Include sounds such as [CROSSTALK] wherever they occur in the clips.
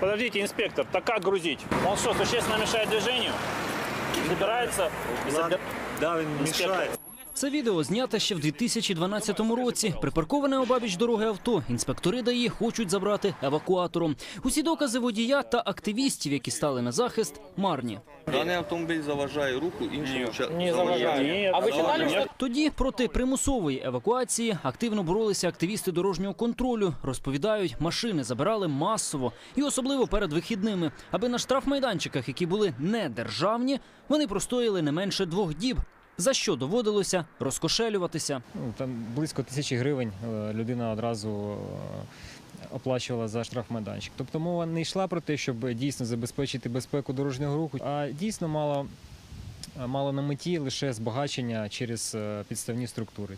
Подождите, инспектор, так как грузить? Он что, существенно мешает движению? Забирается забир- Да, мешает. Інспектор. Це відео знято ще в 2012 році. Припарковане обабіч дороги авто. Інспектори ДАІ хочуть забрати евакуатором. Усі докази водія та активістів, які стали на захист, марні. Даний автомобіль заважає руху іншому Не заважает. А вы читали. Тоді проти примусової евакуації активно боролися активісти дорожнього контролю. Розповідають, машини забирали масово і особливо перед вихідними, аби на штрафмайданчиках, які були не державні, вони простояли не менше двох діб. За що доводилося розкошелюватися. Ну, там близько тисячі гривень е, людина одразу е, оплачувала за штрафмайданчик. Тобто мова не йшла про те, щоб дійсно забезпечити безпеку дорожнього руху, а дійсно мало, мало на меті лише збагачення через е, підставні структури.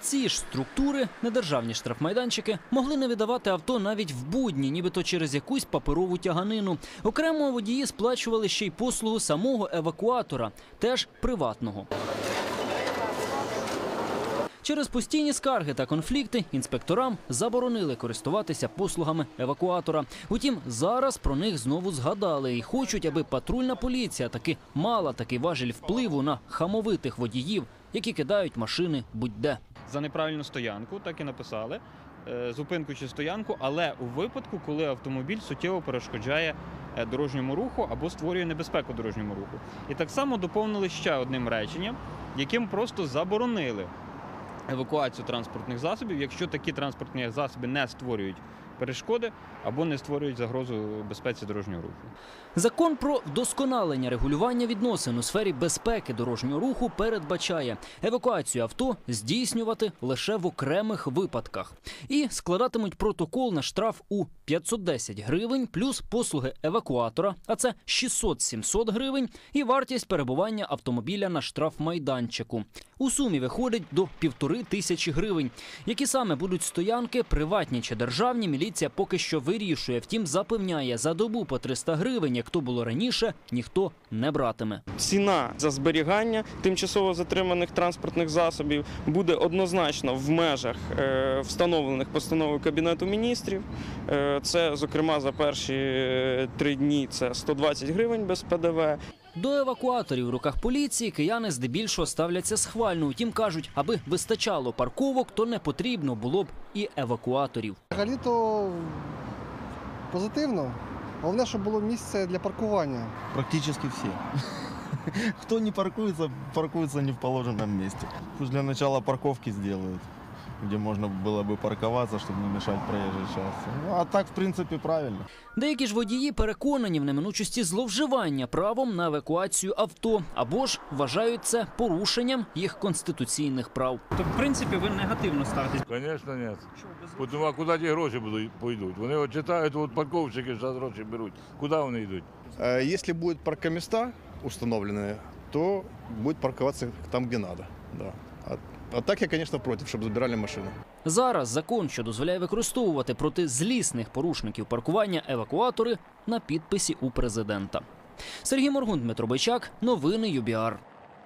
Ці ж структури, недержавні штрафмайданчики, могли не видавати авто навіть в будні, нібито через якусь паперову тяганину. Окремо водії сплачували ще й послугу самого евакуатора, теж приватного. Через постійні скарги та конфлікти інспекторам заборонили користуватися послугами евакуатора. Утім, зараз про них знову згадали і хочуть, аби патрульна поліція таки мала такий важіль впливу на хамовитих водіїв, які кидають машини будь-де. За неправильну стоянку, так і написали. е, Зупинку чи стоянку, але у випадку, коли автомобіль суттєво перешкоджає е, дорожньому руху або створює небезпеку дорожньому руху. І так само доповнили ще одним реченням, яким просто заборонили евакуацію транспортних засобів, якщо такі транспортні засоби не створюють перешкоди або не створюють загрозу безпеці дорожнього руху. Закон про вдосконалення регулювання відносин у сфері безпеки дорожнього руху передбачає евакуацію авто здійснювати лише в окремих випадках і складатимуть протокол на штраф у 510 гривень плюс послуги евакуатора, а це 600-700 гривень, і вартість перебування автомобіля на штрафмайданчику. У сумі виходить до півтори тисячі гривень. Які саме будуть стоянки, приватні чи державні, міліція поки що вирішує. Втім, запевняє, за добу по 300 гривень, як то було раніше, ніхто не братиме. ціна за зберігання тимчасово затриманих транспортних засобів буде однозначно в межах е, встановлених постановою Кабінету міністрів. Е, Це, зокрема, за перші е, три дні це 120 гривень без ПДВ. До евакуаторів в руках поліції кияни здебільшого ставляться схвально. Утім, кажуть, аби вистачало парковок, то не потрібно було б і евакуаторів. Взагалі-то позитивно. Головне, щоб було місце для паркування. Практически все. Кто [LAUGHS] не паркуется, паркуется не в положенном месте. Пусть для начала парковки сделают, где можно было бы парковаться, чтобы не мешать проезжей части. Ну, а так, в принципе, правильно. Деякі ж водії переконані в неминучості зловживання правом на евакуацію авто або ж вважають це порушенням їх конституційних прав. То в принципі ви негативно ставитесь. Звісно, ні. Тому а куди ті гроші будуть пойдуть? Вони от читають, от парковщики зараз гроші беруть. Куди вони йдуть? Э, Если будут паркоместа установленные, то будет парковаться там, где надо. Да. А, так я, звісно, против, щоб забирали машину. Зараз закон, що дозволяє використовувати проти злісних порушників паркування евакуатори на підписі у президента. Сергій Моргун, Дмитро Бойчак, новини ЮБІАР.